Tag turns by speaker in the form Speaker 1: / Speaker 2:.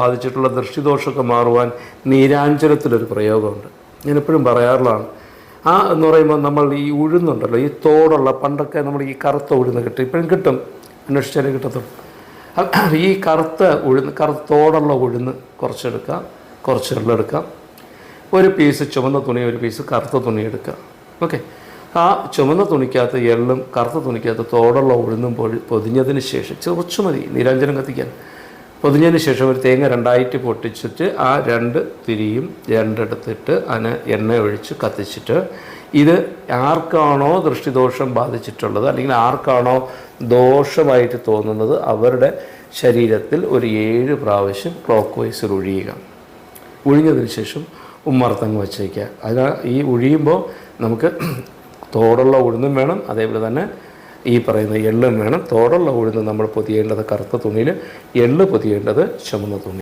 Speaker 1: ബാധിച്ചിട്ടുള്ള ദൃഷ്ടിദോഷമൊക്കെ മാറുവാൻ നീരാഞ്ചലത്തിലൊരു പ്രയോഗമുണ്ട്. ഞാൻ എപ്പോഴും പറയാറുള്ളതാണ്. ആ എന്ന് പറയുമ്പോൾ നമ്മൾ ഈ ഉഴുന്നുണ്ടല്ലോ ഈ തോടുള്ള പണ്ടൊക്കെ നമ്മൾ ഈ കറുത്ത ഉഴുന്ന് കിട്ടും. ഇപ്പോഴും കിട്ടും. അന്വേഷിച്ചാലേ കിട്ടത്തുള്ളൂ. ഈ കറുത്ത ഉഴുന്ന് കറുത്ത തോടുള്ള ഉഴുന്ന് കുറച്ചെടുക്കാം കുറച്ച് വെള്ളമെടുക്കാം ഒരു പീസ് ചുമന്ന തുണി ഒരു പീസ് കറുത്ത തുണി എടുക്കുക ഓക്കെ. ആ ചുമന്ന തുണിക്കകത്ത് എള്ളും കറുത്ത തുണിക്കകത്ത് തോടുള്ള ഉഴുന്നും പൊഴി പൊതിഞ്ഞതിന് ശേഷം കുറച്ച് മതി നീരാഞ്ജനം കത്തിക്കാൻ. പൊതിഞ്ഞതിന് ശേഷം ഒരു തേങ്ങ രണ്ടായിട്ട് പൊട്ടിച്ചിട്ട് ആ രണ്ട് തിരിയും രണ്ടെടുത്തിട്ട് അതിന് എണ്ണ ഒഴിച്ച് കത്തിച്ചിട്ട് ഇത് ആർക്കാണോ ദൃഷ്ടിദോഷം ബാധിച്ചിട്ടുള്ളത് അല്ലെങ്കിൽ ആർക്കാണോ ദോഷമായിട്ട് തോന്നുന്നത് അവരുടെ ശരീരത്തിൽ ഒരു ഏഴ് പ്രാവശ്യം ക്ലോക്ക് വൈസിൽ ഒഴിയുക. ഒഴിഞ്ഞതിന് ശേഷം ഉമ്മർത്തങ്ങ് വച്ചേക്കുക. അതിനാൽ ഈ ഒഴിയുമ്പോൾ നമുക്ക് തോടുള്ള ഉഴുന്നും വേണം. അതേപോലെ തന്നെ ഈ പറയുന്ന എള്ളും വേണം. തോടുള്ള ഉഴുന്ന് നമ്മൾ പൊതിയേണ്ടത് കറുത്ത തുണിയിൽ എള്ള് പൊതിയേണ്ടത് ചുമന്ന തുണി.